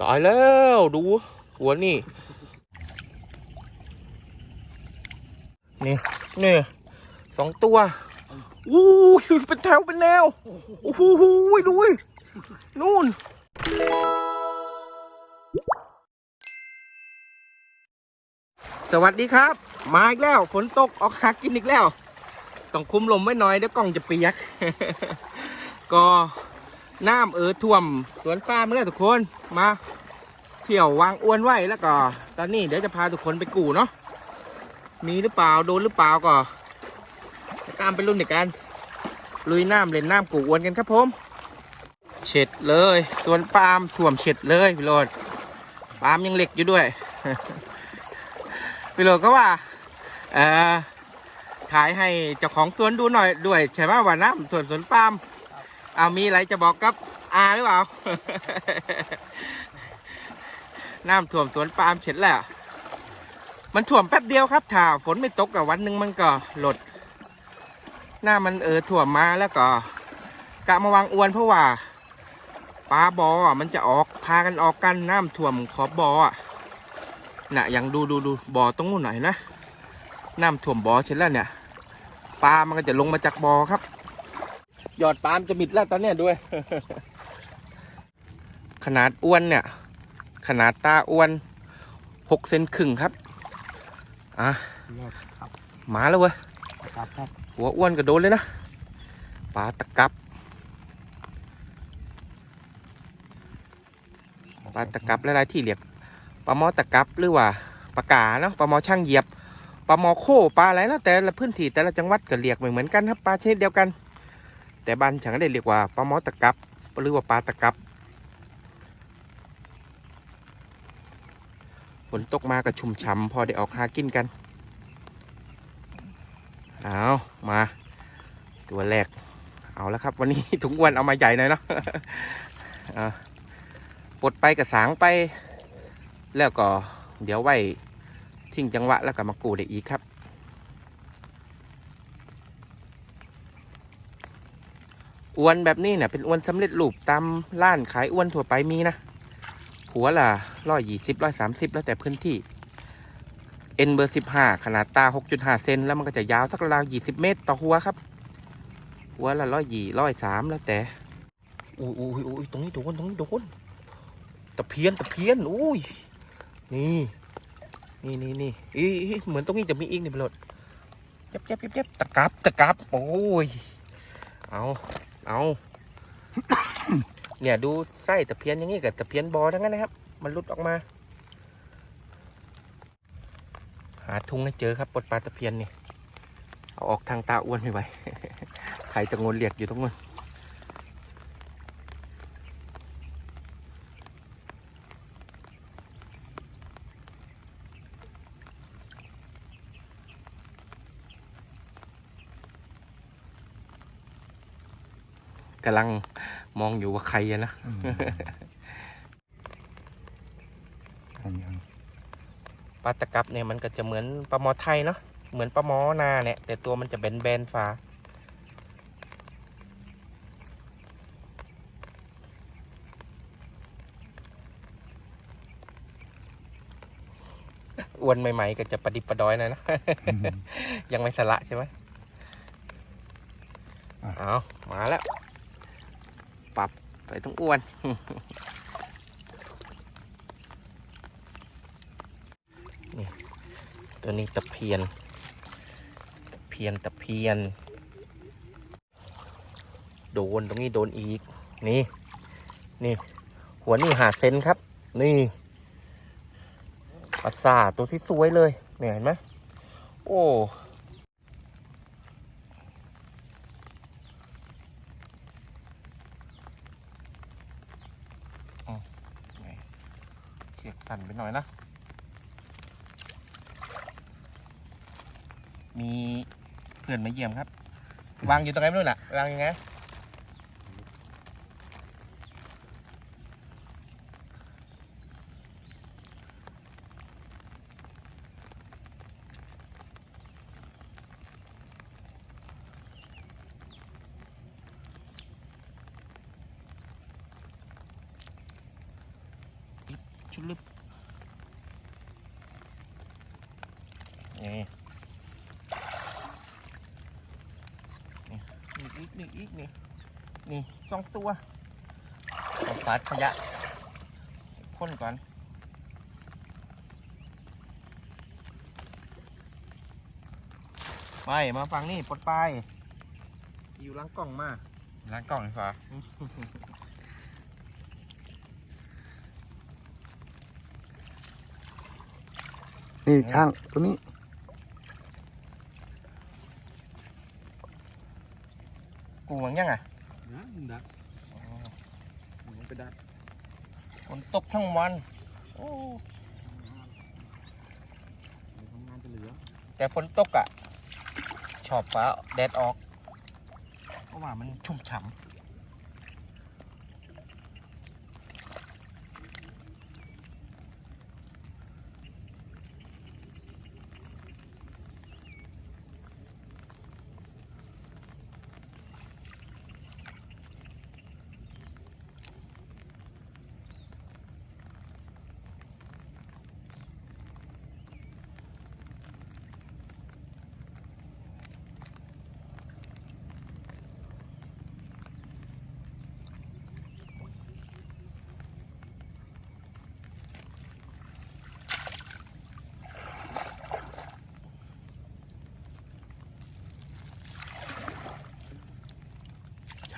ตายแล้วดูหัวนี่นี่นี่สองตัวอู้ยเป็นแถวเป็นแนวโอ้โหดูดินู่นสวัสดีครับ มาอีกแล้วฝนตกออกหากินอีกแล้ว ต้องคุมลมไว้หน่อยเดี๋ยวกล้องจะเปียก ก็ น้ำเออท่วมสวนปาล์มแล้วทุกคนมาเที่ยววางอ้วนไว้แล้วก็ ตอนนี้เดี๋ยวจะพาทุกคนไปกู่เนาะมีหรือเปล่าโดนหรือเปล่าก็ตามไปรุ่นเดียวกันลุยน้ำเล่นน้ำกู่อ้วนกันครับผมเฉดเลยสวนปาล์มท่วมเฉดเลยพี่โรดปาล์มยังเหล็กอยู่ด้วยพี่โรดก็ว่าเออถ่ายให้เจ้าของสวนดูหน่อยด้วยใช่ไหมว่าน้ำสวนสวนปาล์ม เอามีอะไรจะบอกกับอาหรือเปล่า น้ำท่วมสวนปาล์มเฉดแล้ว มันท่วมแป๊บเดียวครับ ถ้าฝนไม่ตกกับวันหนึ่งมันก็หลด หน้ามันเออท่วมมาแล้วก็กะมาวางอวนเพราะว่าปลาบออะมันจะออกพากันออกกันน้ำท่วมขอบบออะน่ะย่างดูดูดูบ่อตรงนู้นหน่อยนะน้ำท่วมบ่อเช่นแล้วเนี่ยปลามันก็จะลงมาจากบ่อครับ ยอดปลามนจะมิดแล้วตอนเนี้ยด้วย ขนาดอ้วนเนี่ย ขนาดตาอ้วนหกเซนครึ่งครับ อะครับมาแล้วเว้ยครับครับหัวอ้วนก็โดนเลยนะปลาตะกับปลาตะกับหลายๆที่เรียกปลาหมอตะกับหรือว่าปลากาเนาะปลาหมอช่างเหยียบปลาหมอโคปลาอะไรนะแต่ละพื้นที่แต่ละจังหวัดก็เรียกไม่เหมือนกันครับปลาชนิดเดียวกัน แต่บ้านฉันก็ได้เรียกว่าปลาหมอตะกับหรือว่าปลาตะกับฝนตกมาก็ชุ่มฉ่ำพอได้ออกหากินกันเอามา ตัวแรก เอาแล้วครับ วันนี้ถุงอ้วนเอามาใหญ่หน่อยเนาะอะปลดไปกับสางไป แล้วก็เดี๋ยวไว้ทิ้งจังหวะแล้วก็มากูได้อีกครับ อวนแบบนี้เนี่ยเป็นอวนสำเร็จรูปตามร้านขายอวนทั่วไปมีนะหัวละร้อยยี่สิบร้อยสามสิบแล้วแต่พื้นที่เอ็นเบอร์สิบห้าขนาดตาหกจุดห้าเซนแล้วมันก็จะยาวสักราวยี่สิบเมตรต่อหัวครับ หัวละร้อยยี่ร้อยสามแล้วแต่อุ้ยอุ้ยอุ้ยตรงนี้โดนตรงนี้โดนตะเพียนตะเพียนอุ้ยนี่นี่นี่นี่อีเหมือนตรงนี้จะมีอีกนี่เป็นรถเจ็บเจ็บเจ็บเจ็บตะกับตะกับโอ้ยเอา เอาเนี่ยดูไส้ตะเพียนอย่างนี้กับตะเพียนบอทั้งนั้นนะครับ มันรุดออกมา หาทุงให้เจอครับปลดปลาตะเพียนนี่เอาออกทางตาอ้วนไม่ไหวใครตะโงนเรียกอยู่ตรงนู้น กำลังมองอยู่ว่าใครอะนะอันยังปลาตะกับเนี่ยมันก็จะเหมือนปลาหมอไทยเนาะเหมือนปลาหมอนาเนี่ย แต่ตัวมันจะแบนๆฝาอ้วนใหม่ๆก็จะประดิบประดอยหน่อยนะ ยังไม่สละใช่ไหมเอามาแล้ว ปรับไปต้องอ้วน นี่ ตัวนี้ตะเพียน ตะเพียนตะเพียน โดนตรงนี้โดนอีก นี่ นี่ หัวนี่หาเซนครับ นี่ปลาสาตัวที่สวยเลย เนี่ยเห็นไหมโอ้ เฉียกสั่นไปหน่อยนะ มีเพื่อนมาเยี่ยมครับ วางอยู่ตรงไหนไม่รู้น่ะวางยังไง นี่นี่อีกนี่อีกนี่นี่สองตัวเอาฝาดขยะพ่นก่อนไปมาฟังนี่ปลดไปายอยู่หล้างกล่องมาล้างกล่องไฟฟ้านี่ช่างตัวนี้ กูหวังยังอะนะดักมันไปดักฝนตกทั้งวัน โอ้ทำงานจะเหลือ แต่ฝนตกอะ ชอบฟ้าแดดออก เพราะว่ามันชุ่มฉ่ำ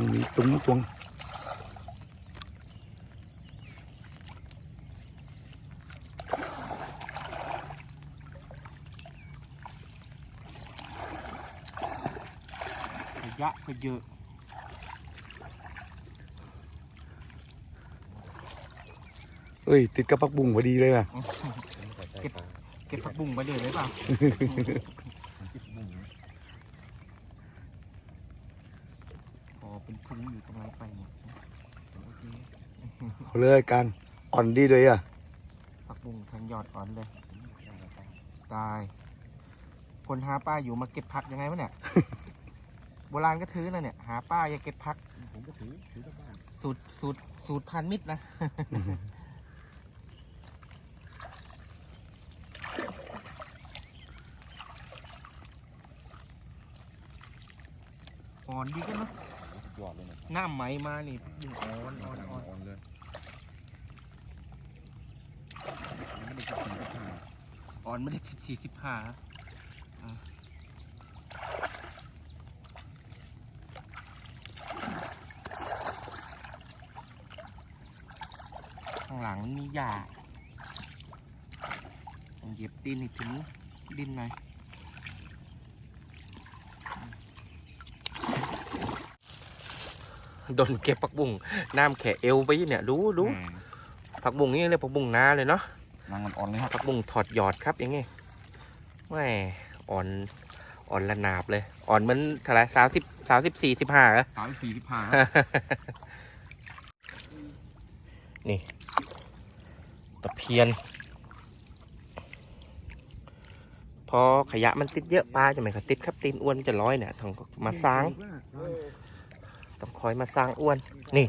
ช่างมีตุ้งตวงขยะก็เยอะเอ้ยติดกับปักบุ้งพอดีเลยว่ะ เก็บ เก็บผักบุ้งไปเลยได้เปล่า พอเป็น พุงอยู่ตรงนั้นไปหมดโอเคเอาเลยการอ่อนดีเลยอะผักบุ้งทางยอดอ่อนเลย ตาย คนหาป้าอยู่มาเก็บผักยังไงวะเนี่ย โบราณก็ถือนะเนี่ย หาป้าอย่าเก็บผัก ผมก็ถือถือกลับบ้านสูตรสูตรสูตรพันมิตรนะ อ่อนดีกันเนาะสุด ยอดเลยเนี่ยหน้าไหมมานี่ดึงอ่อนอ่อนอ่อนอ่อนเลยไม่ได้กินสีก็ผ่าอ่อนไม่ได้สิบสี่สิบห้าข้างหลังมันมีหญ้าต้องเหยียบดินอีกถึงดินหน่อย โดนเก็บผักบุ้งน้ำแขะเอวไปเนี่ยดูดูผักบุ้งนี่เรียกผักบุ้งนาเลยเนาะนางมันอ่อนเลยครับผักบุ้งถอดหยอดครับอย่างงี้แหม่อ่อนอ่อนระนาบเลย อ่อนเหมันเท่าไหรสามสิบสามสิบสี่สิบห้าเหรอสามสี่ที่ผ่านี่ตะเพียน พอขยะมันติดเยอะปลาจะไหมครับติดครับตีนอ้วนจะร้อยเนี่ยต้องมาสร้าง ต้องคอยมาสร้างอ้วน นี่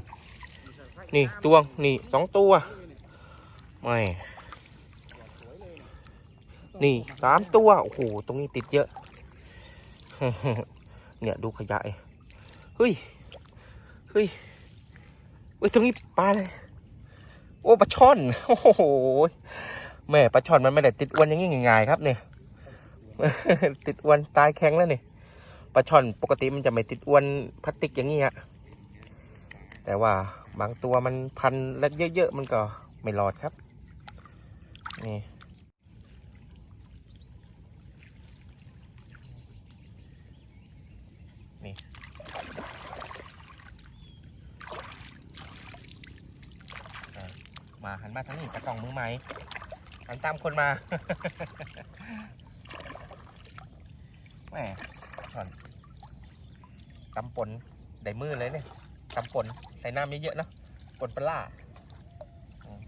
นี่ตวง นี่สองตัว ไม่นี่สามตัว โอ้โห ตรงนี้ติดเยอะ เนี่ยดูขยะเฮ้ย เฮ้ย เฮ้ย ตรงนี้ปลาเลยโอ้ปลาช่อน โอ้โห แม่ปลาช่อนมันไม่ได้ติดอ้วนอย่างงี้ง่ายๆครับเนี่ย ติดอ้วนตายแข็งแล้วเนี่ย ปลาช่อนปกติมันจะไม่ติดอ้วนพลาสติกอย่างงี้ฮะแต่ว่าบางตัวมันพันแล้วเยอะๆมันก็ไม่รอดครับ นี่นี่มาหันมาทางนี้กระจองมือไหมหันตามคนมาแหมช่อน กำปนได้มือเลยเนี่ยกำปนใส่น้ำเยอะๆเนอะปนปลาร้าอืม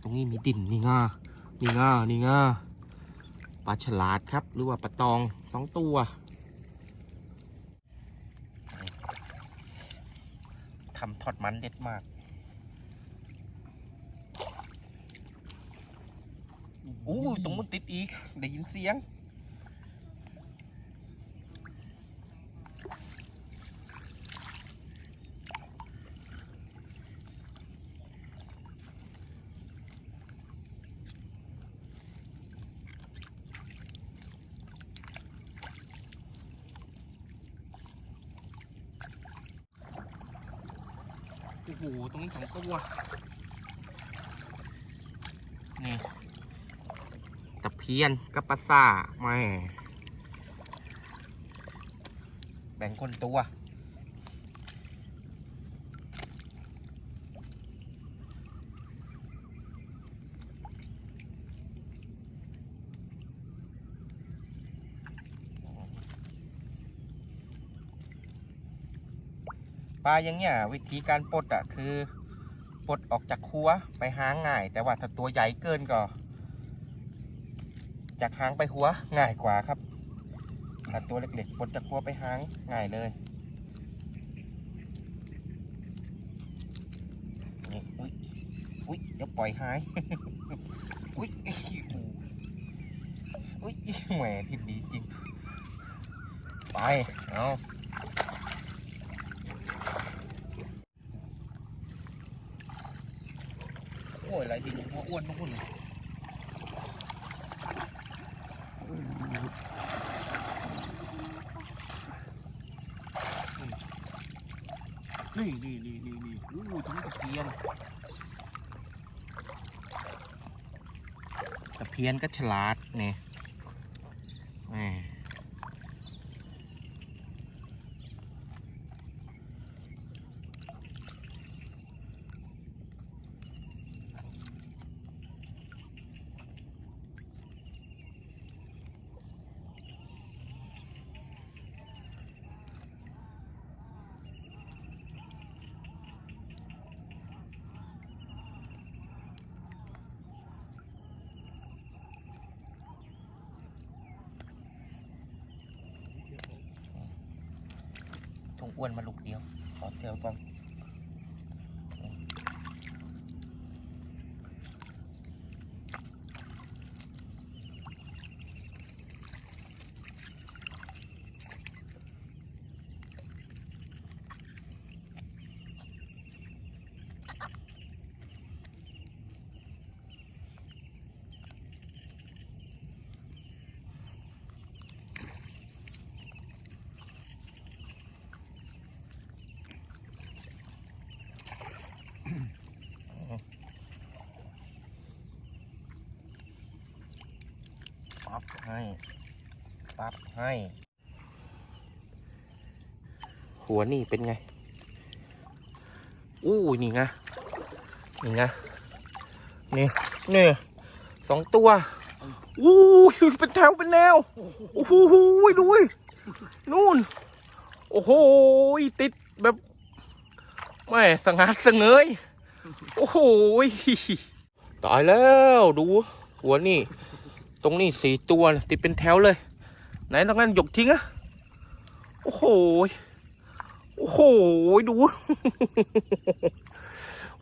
ตรงนี้มีดินนี่ง่านี่ง่านี่ง่าปลาฉลาดครับ หรือว่าปลาตองสองตัวทำทอดมันเด็ดมาก อู้ยตรงมันติดอีก ได้ยินเสียง โอ้โห ตรงนี้สองตัว นี่ ตะเพียนกับปลาซ่าแม่แบ่งคนตัวปลาอย่างเงี้ยวิธีการปลดอะคือปลดออกจากคัวไปหางง่าย แต่ว่าถ้าตัวใหญ่เกินก็ จากหางไปหัวง่ายกว่าครับถ้าตัวเล็กๆปลดจากคัวไปหางง่ายเลยนี่อุ้ยอุ้ยเดี๋ยวปล่อยหายอุ้ยอุ้ยแหมทิดดีจริง ไปเอาโอ้ยอะไรดิหัวอ้วนทุกคนเลย นี่นี่นี่นี่นี่อู้ถึงตะเพียนตะเพียนก็ฉลาดเนี่ย อ้วนมาลูกเดียวขอเตียวก่อน ปั๊บให้ปั๊บให้ หัวนี่เป็นไง อู้นี่ไง นี่ไง นี่นี่สองตัว อู้ยเป็นแถวเป็นแนว โอ้โหดูนู่น โอ้โห ติดแบบแม่สงัดสงเงย โอ้โห ตายแล้ว ดู หัวนี่ ตรงนี้สี่ตัวติดเป็นแถวเลย ไหนตรงนั้นหยกทิ้งอะโอ้โหโอ้โหดู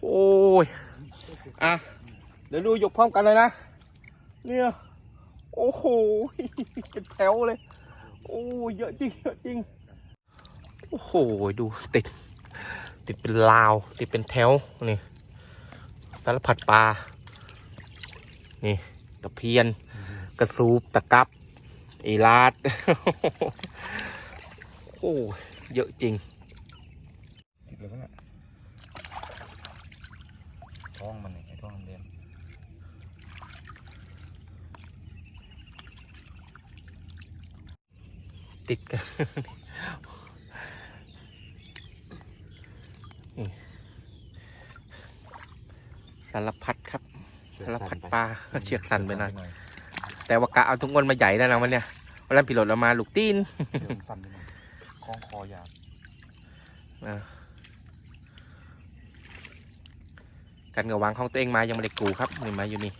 โอ้ยอะเดี๋ยวดูหยกพร้อมกันเลยนะเนี่ยโอ้โหเป็นแถวเลย โอ้ยเยอะจริงเยอะจริงโอ้โหดูติด ติดเป็นลาว ติดเป็นแถวนี่สารพัดปลานี่ตะเพียน กระสูบตะกับ อีลาด โอ้เยอะจริงติดเลยมั้งอะท้องมันเนี่ยไอ้ท้องมันเด่นติดกันนี่สารพัดครับสารพัดปลาเชือกสั่นไปหน่อย แต่ว่ากะเอาทุกคนมาใหญ่แล้วนะวันเนี้ยวันนั้นพิโรดเรามาลูกตีนเชือกมันสั่นไปหน่อยคล้องคอยาวกันกับวางของตัวเองมายังไม่ได้กูครับนี่มาอยู่นี่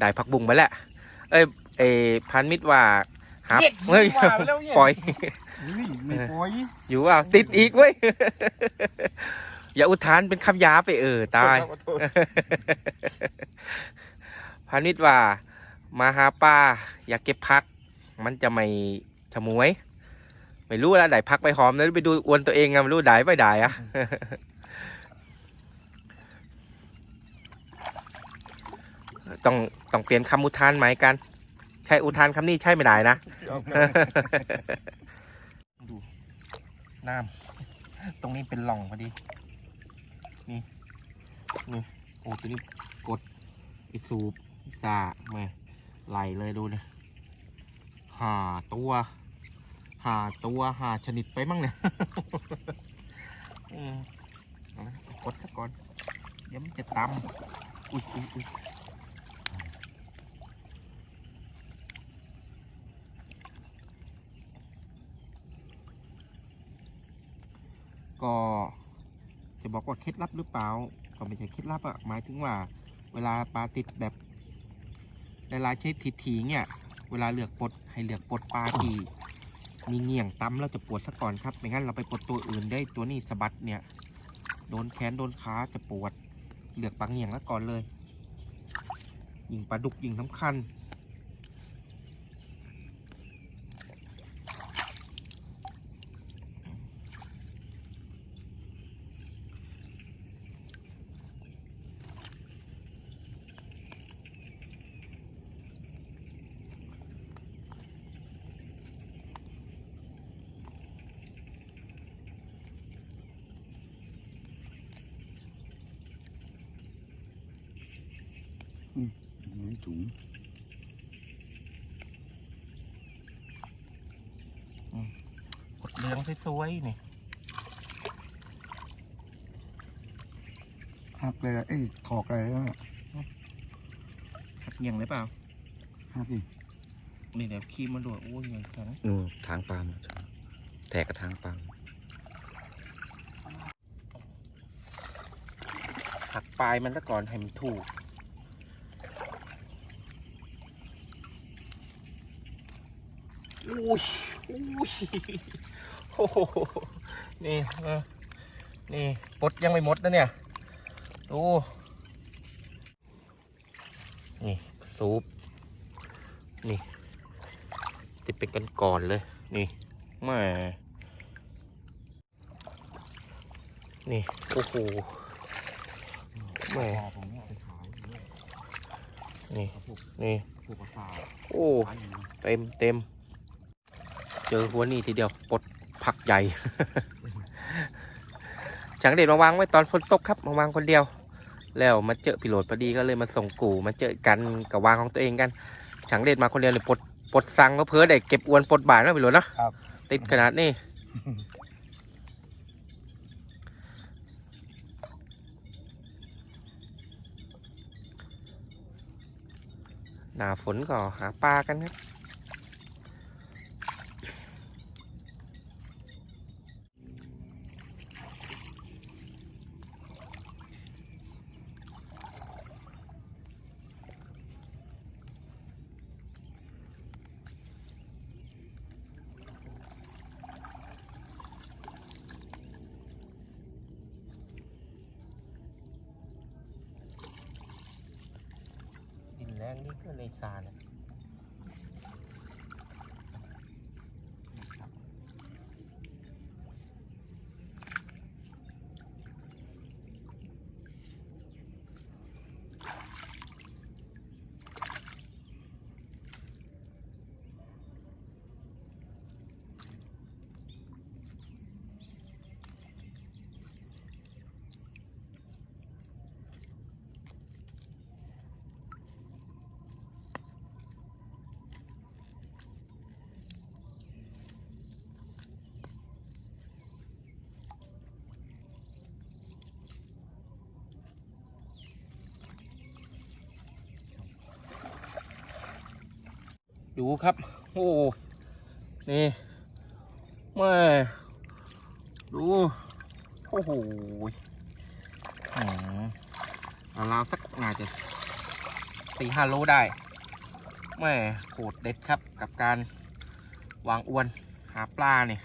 ได้พักบุ้งไปแล้ว เอ้ยเอพันมิตรว่าหาเฮ้ยปล่อย นี่ไม่ปล่อยอยู่ว่าติดอีกเว้ย อย่าอุทานเป็นคำหยาบไปเออตายขอโทษ พานิชว่า มาหาป้าอยากเก็บพัก มันจะไม่ฉมวย ไม่รู้ล้วได้พักไปหอมแล้วไปดูอวนตัวเองอะไม่รู้ได้ไม่ได้อะต้องต้องเปลี่ยนคำอุทานหม่กัน ใช่อุทานคำนี้ใช่ไม่ได้นะดูน้ำตรงนี้เป็นหล่องพอดี นี่นี่โอ้ตัวนี้กดไปสูบสามา ไหลเลยดูเนะหาตัว หาตัวหาชนิดไปมั่งเนี่ยเอาละกดซะก่อนเดี๋ยวมันจะตำอุ้ยอุ้ยอุ้ยก็จะบอกว่าเคล็ดลับหรือเปล่า ก็ไม่ใช่เคล็ดลับอะหมายถึงว่า เวลาปลาติดแบบ หลายๆชนิดทีๆเนี่ยเวลาเลือกปลดให้เลือกปลดปลาทีมีเงี่ยงตำแล้วจะปวดซะก่อนครับไม่งั้นเราไปปลดตัวอื่นได้ตัวนี้สะบัดเนี่ยโดนแขนโดนขาจะปวดเลือกปลาเงี่ยงแล้วก่อนเลย ยิงปลาดุกยิงสำคัญ กดเรืองสวยๆนี่หักเลยอะเอ้ยถอกอะไรแล้วอะหักเงี่ยงเลยเปล่าหักดินี่เดี๋ยวคีมมาด้วยโอ้ยใหญ่แข็งอืมทางปลาล์มแตกกับทางปลาล์มหักปลายมันซะก่อนให้มันถูกอุ้ยอุ้ย โอ้โหนี่นี่ปดยังไม่หมดนะเนี่ยดูนี่ซูปนี่ ติดเป็นกันก่อนเลย นี่แม่นี่โอ้โหแม่นี่นี่โอ้เต็มเต็ม เจอหัวนี่ทีเดียวปลดผักใหญ่ฉังเด็ดมาวางไว้ตอนฝนตกครับมาวางคนเดียว แล้วมาเจอพิโรดพอดีก็เลยมาส่งกูมาเจอกันกับวางของตัวเองกันฉังเด็ดมาคนเดียวเลยปลดปลดสั่งก็เพ้อได้เก็บอวนปลดบ่ายนะพิโรดนะครับติดขนาดนี้หนาฝนก็หาปลากันครับ งนี่ก็ในซาเอยู่ครับ โอ้นี่แม่ดูโอ้โหอืมราวสักน่าจะสี่ห้าโลได้แม่โคตรเด็ดครับกับการวางอวนหาปลาเนี่ย